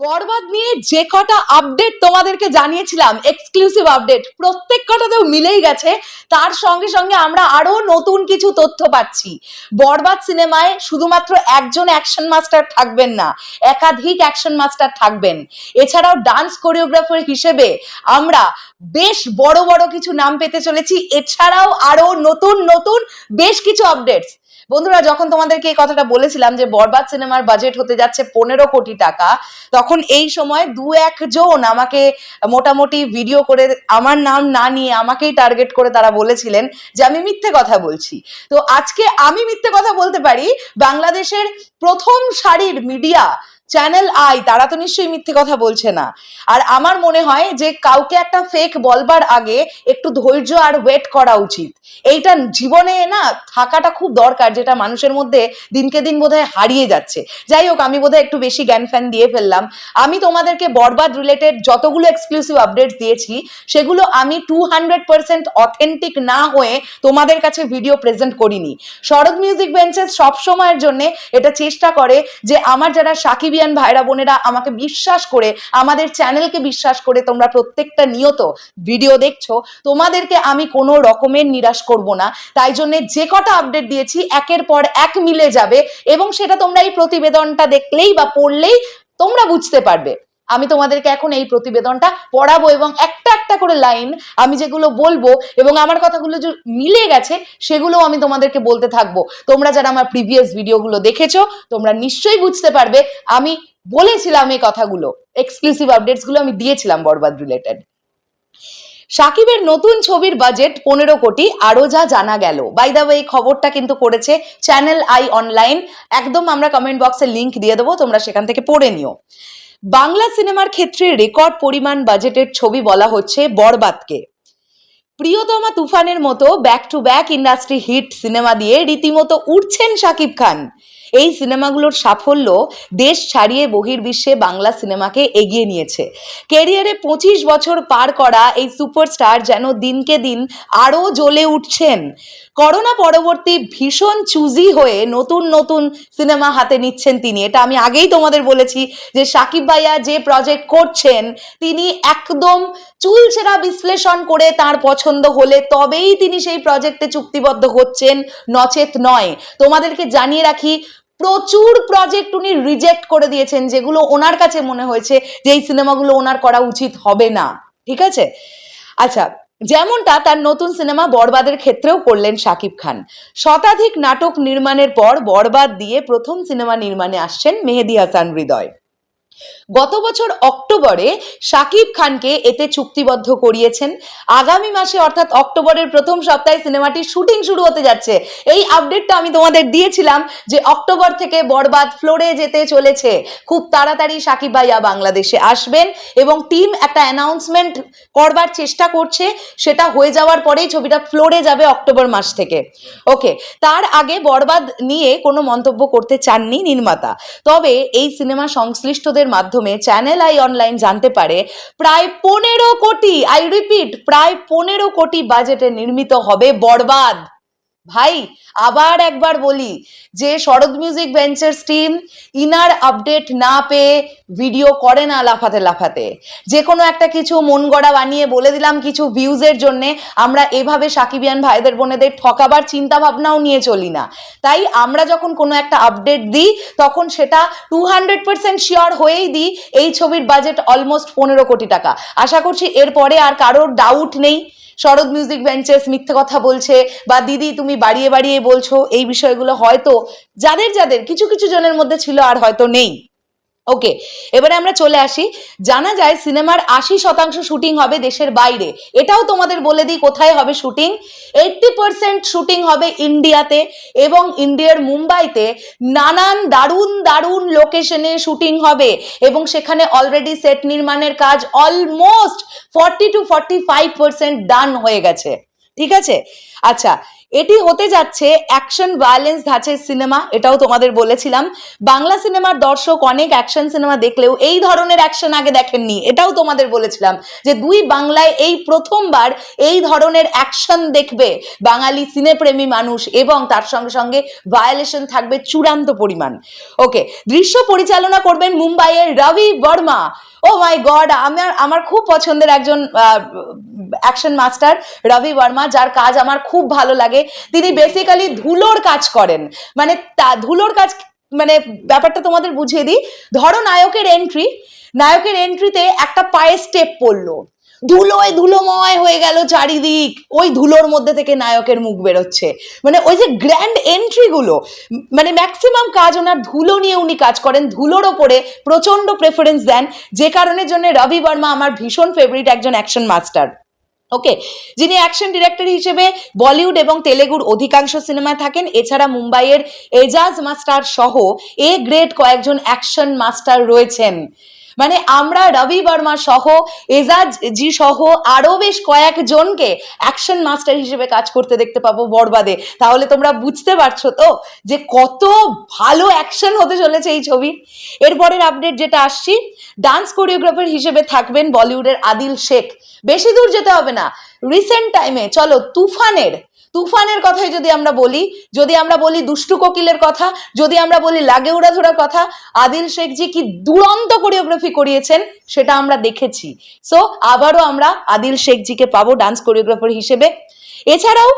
বরবাদ নিয়ে যে কটা আপডেট তোমাদেরকে জানিয়েছিলাম এক্সক্লুসিভ আপডেট প্রত্যেক কটাতেও মিলেই গেছে। তার সঙ্গে সঙ্গে আমরা আরও নতুন কিছু তথ্য পাচ্ছি। বরবাদ সিনেমায় শুধুমাত্র একজন অ্যাকশন মাস্টার থাকবেন না, একাধিক অ্যাকশন মাস্টার থাকবেন। এছাড়াও ডান্স কোরিওগ্রাফার হিসেবে আমরা বেশ বড় বড় কিছু নাম পেতে চলেছি। এছাড়াও আরও নতুন নতুন বেশ কিছু আপডেটস বন্ধুরা, যখন তোমাদেরকে এই কথাটা বলেছিলাম যে বরবাদ সিনেমার বাজেট হতে যাচ্ছে পনেরো কোটি টাকা, তখন এই সময় দু একজন আমাকে মোটামুটি ভিডিও করে আমার নাম না নিয়ে আমাকেই টার্গেট করে তারা বলেছিলেন যে আমি মিথ্যে কথা বলছি। তো আজকে আমি মিথ্যে কথা বলতে পারি, বাংলাদেশের প্রথম সারির মিডিয়া চ্যানেল আই তারা তো নিশ্চয়ই মিথ্যে কথা বলছে না। আর আমার মনে হয় যে কাউকে একটা ফেক বলবার আগে একটু ধৈর্য আর ওয়েট করা উচিত। এইটা জীবনে না থাকাটা খুব দরকার, যেটা মানুষের মধ্যে দিনকে দিন বোধহয় হারিয়ে যাচ্ছে। যাই হোক, আমি বোধহয় একটু বেশি জ্ঞান ফ্যান দিয়ে ফেললাম। আমি তোমাদেরকে বরবাদ রিলেটেড যতগুলো এক্সক্লুসিভ আপডেটস দিয়েছি, সেগুলো আমি টু হান্ড্রেড পার্সেন্ট অথেন্টিক না হয়ে তোমাদের কাছে ভিডিও প্রেজেন্ট করিনি। শরৎ মিউজিক বেঞ্চেস সবসময়ের জন্য এটা চেষ্টা করে যে আমার যারা সাকিবিয়ান ভাইরা, বোনেরা আমাকে বিশ্বাস করে, আমাদের চ্যানেলকে বিশ্বাস করে তোমরা প্রত্যেকটা নিয়ত ভিডিও দেখছ, তোমাদেরকে আমি কোনো রকমের নিরাশ করব না। তাই জন্যে যে কটা আপডেট দিয়েছি, একের পর এক মিলে যাবে এবং সেটা তোমরা এই প্রতিবেদনটা দেখলেই বা পড়লেই তোমরা বুঝতে পারবে। আমি তোমাদেরকে এখন এই প্রতিবেদনটা পড়াবো এবং একটা একটা করে লাইন আমি যেগুলো বলব এবং আমার কথাগুলো যে মিলে গেছে সেগুলো আমি তোমাদেরকে বলতে থাকব। তোমরা যারা আমার প্রিভিয়াস ভিডিওগুলো দেখেছ, তোমরা নিশ্চয়ই বুঝতে পারবে আমি বলেছিলাম এই কথাগুলো। এক্সক্লুসিভ আপডেটসগুলো আমি দিয়েছিলাম বরবাদ রিলেটেড সাকিবের নতুন ছবির বাজেট পনেরো কোটি আরও যা জানা গেল। বাই দ্য এই খবরটা কিন্তু করেছে চ্যানেল আই অনলাইন একদম আমরা কমেন্ট বক্সে লিংক দিয়ে দেবো, তোমরা সেখান থেকে পড়ে নিও। বাংলা সিনেমার ক্ষেত্রে রেকর্ড পরিমাণ বাজেটের ছবি বলা হচ্ছে বরবাদকে। প্রিয়তমা তুফানের মতো back to back industry hit cinema দিয়ে রীতিমতো উঠছেন শাকিব খান। এই সিনেমাগুলোর সাফল্য দেশ ছাড়িয়ে বহির্বিশ্বে বাংলা সিনেমাকে এগিয়ে নিয়েছে। কেরিয়ারে পঁচিশ বছর পার করা এই সুপারস্টার যেন দিনকে দিন আরও জ্বলে উঠছেন। করোনা পরবর্তী ভীষণ চুজি হয়ে নতুন নতুন সিনেমা হাতে নিচ্ছেন তিনি। এটা আমি আগেই তোমাদের বলেছি যে সাকিব ভাইয়া যে প্রজেক্ট করছেন, তিনি একদম চুলচেরা বিশ্লেষণ করে তার পছন্দ হলে তবেই তিনি সেই প্রজেক্টে চুক্তিবদ্ধ হচ্ছেন, নচেত নয়। তোমাদেরকে জানিয়ে রাখি প্রচুর প্রজেক্ট উনি রিজেক্ট করে দিয়েছেন, যেগুলো ওনার কাছে মনে হয়েছে যে এই সিনেমাগুলো ওনার করা উচিত হবে না। ঠিক আছে? আচ্ছা যেমনটা তার নতুন সিনেমা বরবাদের ক্ষেত্রেও করলেন শাকিব খান। শতাধিক নাটক নির্মাণের পর বরবাদ দিয়ে প্রথম সিনেমা নির্মাণে আসছেন মেহেদি হাসান হৃদয়। গত বছর অক্টোবরে শাকিব খানকে এতে চুক্তিবদ্ধ করিয়েছেন। আগামী মাসে অর্থাৎ অক্টোবরের প্রথম সপ্তাহে সিনেমাটির শুটিং শুরু হতে যাচ্ছে। এই আপডেটটা আমি তোমাদের দিয়েছিলাম যে অক্টোবর থেকে বরবাদ ফ্লোরে যেতে চলেছে। খুব তাড়াতাড়ি শাকিব ভাইয়া বাংলাদেশে আসবেন এবং টিম একটা অ্যানাউন্সমেন্ট করবার চেষ্টা করছে। সেটা হয়ে যাওয়ার পরেই ছবিটা ফ্লোরে যাবে অক্টোবর মাস থেকে। ওকে, তার আগে বরবাদ নিয়ে কোনো মন্তব্য করতে চাননি নির্মাতা। তবে এই সিনেমা সংশ্লিষ্টদের মাধ্যমে চ্যানেল আই অনলাইন জানতে পারে, প্রায় পনেরো কোটি আই রিপিট প্রায় পনেরো কোটি বাজেটে নির্মিত হবে বরবাদ। ভাই, আবার একবার বলি যে শরৎ মিউজিক ভেঞ্চার্স টিম ইনার আপডেট না পেয়ে ভিডিও করে না লাফাতে লাফাতে। যে কোনো একটা কিছু মন গড়া বানিয়ে বলে দিলাম কিছু ভিউজের জন্যে, আমরা এভাবে সাকিবিয়ান ভাইদের বোনেদের ঠকাবার চিন্তা ভাবনাও নিয়ে চলি না। তাই আমরা যখন কোনো একটা আপডেট দিই, তখন সেটা টু হান্ড্রেড পার্সেন্ট শিওর হয়েই দিই এই ছবির বাজেট অলমোস্ট পনেরো কোটি টাকা। আশা করছি এরপরে আর কারোর ডাউট নেই। শরৎ মিউজিক বেঞ্চেস মিথ্যে কথা বলছে বা দিদি তুমি বাড়িয়ে বাড়িয়ে বলছো, এই বিষয়গুলো হয়তো যাদের যাদের, কিছু কিছু জনের মধ্যে ছিল আর হয়তো নেই। ওকে এবারে আমরা চলে আসি। জানা যায় সিনেমার আশি শতাংশ শুটিং হবে দেশের বাইরে। এটাও তোমাদের বলে দিই কোথায় হবে শুটিং। এইটটি পার্সেন্ট শুটিং হবে ইন্ডিয়াতে এবং ইন্ডিয়ার মুম্বাইতে নানান দারুণ দারুণ লোকেশনে শুটিং হবে এবং সেখানে অলরেডি সেট নির্মাণের কাজ almost forty two forty five percent done হয়ে গেছে। ঠিক আছে? আচ্ছা এটি হতে যাচ্ছে অ্যাকশন ভায়োলেন্স ধাঁচের সিনেমা এটাও তোমাদের বলেছিলাম। বাংলা সিনেমার দর্শক অনেক অ্যাকশন সিনেমা দেখলেও এই ধরনের অ্যাকশন আগে দেখেননি, এটাও তোমাদের বলেছিলাম যে দুই বাংলায় এই প্রথমবার এই ধরনের অ্যাকশন দেখবে বাঙালি সিনেপ্রেমী মানুষ এবং তার সঙ্গে সঙ্গে ভায়োলেশন থাকবে চূড়ান্ত পরিমাণ। ওকে দৃশ্য পরিচালনা করবেন মুম্বাইয়ের রবি বর্মা। ও মাই গড আমার আমার খুব পছন্দের একজন অ্যাকশন মাস্টার রবি বর্মা, যার কাজ আমার খুব ভালো লাগে। তিনি বেসিক্যালি ধুলোর কাজ করেন। মানে তা, ধুলোর কাজ মানে ব্যাপারটা তোমাদের বুঝিয়ে দিই। ধরো নায়কের এন্ট্রি নায়কের এন্ট্রিতে একটা পায়ে স্টেপ পড়ল। ধুলোয় ধুলোময় হয়ে গেল চারিদিক। ওই ধুলোর মধ্যে থেকে নায়কের মুখ বেরোচ্ছে। মানে ওই যে গ্র্যান্ড এন্ট্রিগুলো মানে ম্যাক্সিমাম কাজ ওনার ধুলো নিয়ে উনি কাজ করেন। ধুলোর ওপরে প্রচণ্ড প্রেফারেন্স দেন। যে কারণের জন্য রবি বর্মা আমার ভীষণ ফেভারিট একজন অ্যাকশন মাস্টার ওকে যিনি অ্যাকশন ডিরেক্টর হিসেবে বলিউড এবং তেলেগুর অধিকাংশ সিনেমায় থাকেন, এছাড়া মুম্বাইয়ের এজাজ মাস্টার সহ এ গ্রেড কয়েকজন অ্যাকশন মাস্টার রয়েছেন। মানে আমরা রবি বর্মা সহ, এজাজ জি সহ আরও বেশ কয়েকজনকে অ্যাকশন মাস্টার হিসেবে কাজ করতে দেখতে পাবো বরবাদে। তাহলে তোমরা বুঝতে পারছ তো যে কত ভালো অ্যাকশন হতে চলেছে এই ছবি। এরপরের আপডেট যেটা আসছি ডান্স কোরিওগ্রাফার হিসেবে থাকবেন বলিউডের আদিল শেখ। বেশি দূর যেতে হবে না। রিসেন্ট টাইমে চলো তুফানের তুফানের কথাই যদি আমরা বলি, যদি আমরা বলি দুষ্টু কোকিলের কথা, যদি আমরা বলি লাগে উড়াধুরার কথা, আদিল শেখজি কি দুরন্ত কোরিওগ্রাফি করিয়েছেন সেটা আমরা দেখেছি। সো আবারও আমরা আদিল শেখজিকে পাবো ডান্স কোরিওগ্রাফার হিসেবে। এছাড়াও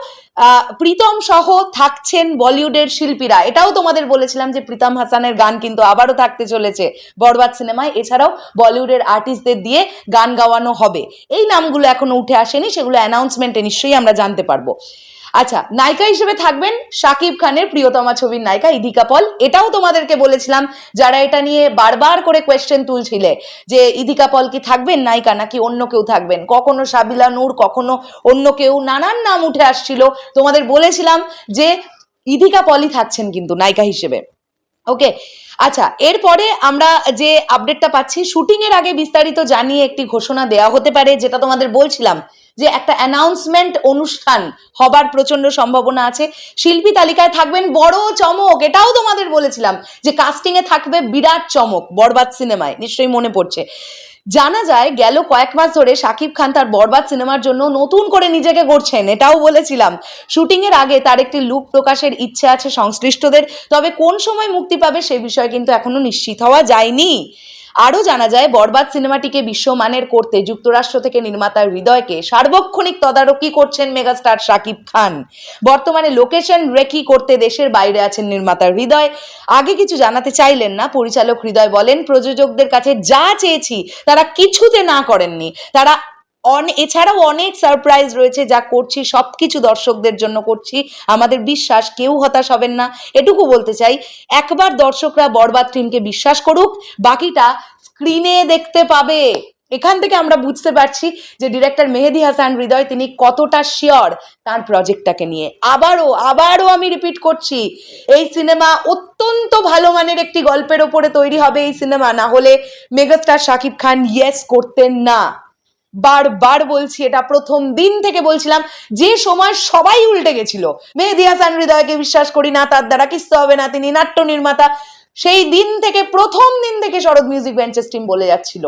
প্রীতম সহ থাকছেন বলিউডের শিল্পীরা। এটাও তোমাদের বলেছিলাম যে প্রীতম হাসানের গান কিন্তু আবারও থাকতে চলেছে বরবাদ সিনেমায়। এছাড়াও, বলিউডের আর্টিস্টদের দিয়ে গান গাওয়ানো হবে। এই নামগুলো এখনও উঠে আসেনি, সেগুলো অ্যানাউন্সমেন্টে নিশ্চয়ই আমরা জানতে পারব। আচ্ছা নায়িকা হিসেবে থাকবেন শাকিব খানের প্রিয়তমা ছবির নায়িকা ইদিকা পল। এটাও তোমাদেরকে বলেছিলাম, যারা এটা নিয়ে বারবার করে কোয়েশ্চেন তুলছিলে যে ইদিকা পল কি থাকবেন নায়িকা নাকি অন্য কেউ থাকবেন? কখনো সাবিলা নূর, কখনো অন্য কেউ, নানান নাম উঠে আসছিল। তোমাদের বলেছিলাম যে ইদিকা পলই থাকছেন কিন্তু নায়িকা হিসেবে। ওকে আচ্ছা এরপরে আমরা যে আপডেটটা পাচ্ছি শুটিং এর আগে বিস্তারিত জানিয়ে একটি ঘোষণা দেওয়া হতে পারে, যেটা তোমাদের বলছিলাম। যে একটা অ্যানাউন্সমেন্ট অনুষ্ঠান হবার প্রচণ্ড সম্ভাবনা আছে। শিল্পী তালিকায় থাকবেন বড় চমক, এটাও তোমাদের বলেছিলাম যে কাস্টিং এ থাকবে বিরাট চমক বরবাদ সিনেমায়, নিশ্চয়ই মনে পড়ছে। জানা যায় গেল কয়েক মাস ধরে শাকিব খান তার বরবাদ সিনেমার জন্য নতুন করে নিজেকে গড়ছেন, এটাও বলেছিলাম। শুটিং এর আগে তার একটি লুক প্রকাশের ইচ্ছে আছে সংশ্লিষ্টদের, তবে কোন সময় মুক্তি পাবে সে বিষয়ে কিন্তু এখনও নিশ্চিত হওয়া যায়নি। আরও জানা যায়, বরবাদ সিনেমাটিকে বিশ্বমানের করতে যুক্তরাষ্ট্র থেকে নির্মাতার হৃদয়কে সার্বক্ষণিক তদারকি করছেন মেগাস্টার শাকিব খান। বর্তমানে লোকেশন রেকি করতে দেশের বাইরে আছেন নির্মাতা হৃদয়। আগে কিছু জানাতে চাইলেন না, পরিচালক হৃদয় বলেন, প্রযোজকদের কাছে যা চেয়েছি তারা কিছুতে না করেননি। তারা অন, এছাড়াও অনেক সারপ্রাইজ রয়েছে যা করছি সব কিছু দর্শকদের জন্য করছি। আমাদের বিশ্বাস, কেউ হতাশ হবেন না। এটুকু বলতে চাই, একবার দর্শকরা বরবাদ টিমকে বিশ্বাস করুক, বাকিটা স্ক্রিনে দেখতে পাবে। এখান থেকে আমরা বুঝতে পারছি যে ডিরেক্টর মেহেদি হাসান হৃদয় তিনি কতটা শিওর তার প্রজেক্টটাকে নিয়ে। আবারও আবারও আমি রিপিট করছি, এই সিনেমা অত্যন্ত ভালো মানের একটি গল্পের ওপরে তৈরি হবে এই সিনেমা না হলে মেগাস্টার শাকিব খান ইয়েস করতেন না। বারবার বলছি, এটা প্রথম দিন থেকে বলছিলাম, যে সময় সবাই উল্টে গেছিল। মেহেদি হাসান হৃদয়কে বিশ্বাস করি না, তার দ্বারা কিস্তে হবে না, তিনি নাট্য নির্মাতা। সেই দিন থেকে, প্রথম দিন থেকে শরৎ মিউজিক বেঞ্চেস টিম বলে যাচ্ছিল।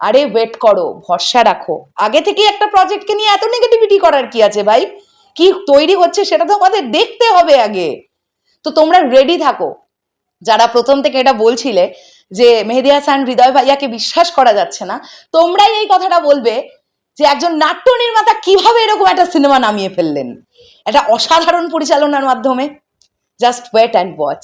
আরে ওয়েট করো, ভরসা রাখো। আগে থেকে একটা প্রজেক্টকে নিয়ে এত নেগেটিভিটি করার কি আছে ভাই? কি তৈরি হচ্ছে সেটা তো আমাদের দেখতে হবে আগে। তো তোমরা রেডি থাকো। যারা প্রথম থেকে এটা বলছিলে যে মেহেদি হাসান, হৃদয় ভাইয়াকে বিশ্বাস করা যাচ্ছে না। তোমরাই এই কথাটা বলবে যে একজন নাট্য নির্মাতা কীভাবে এরকম একটা সিনেমা নামিয়ে ফেললেন? এটা অসাধারণ পরিচালনার মাধ্যমে। জাস্ট ওয়েট অ্যান্ড ওয়াচ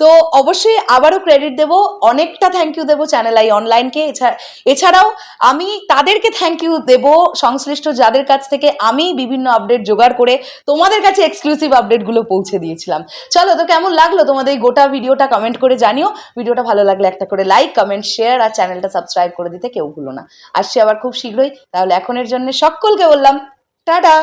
তো অবশ্যই আবারও ক্রেডিট দেব, অনেকটা থ্যাংক ইউ দেবো চ্যানেল আই অনলাইনকে এছাড়া এছাড়াও আমি তাদেরকে থ্যাংক ইউ দেব, সংশ্লিষ্ট যাদের কাছ থেকে আমি বিভিন্ন আপডেট জোগাড় করে তোমাদের কাছে এক্সক্লুসিভ আপডেটগুলো পৌঁছে দিয়েছিলাম। চলো, তো কেমন লাগল তোমাদের এই গোটা ভিডিওটা কমেন্ট করে জানিও। ভিডিওটা ভালো লাগলে একটা করে লাইক কমেন্ট শেয়ার আর চ্যানেলটা সাবস্ক্রাইব করে দিতে কেউ ভুলো না। আসছি আবার খুব শীঘ্রই, তাহলে এখনের জন্য সকলকে বললাম, টাটা!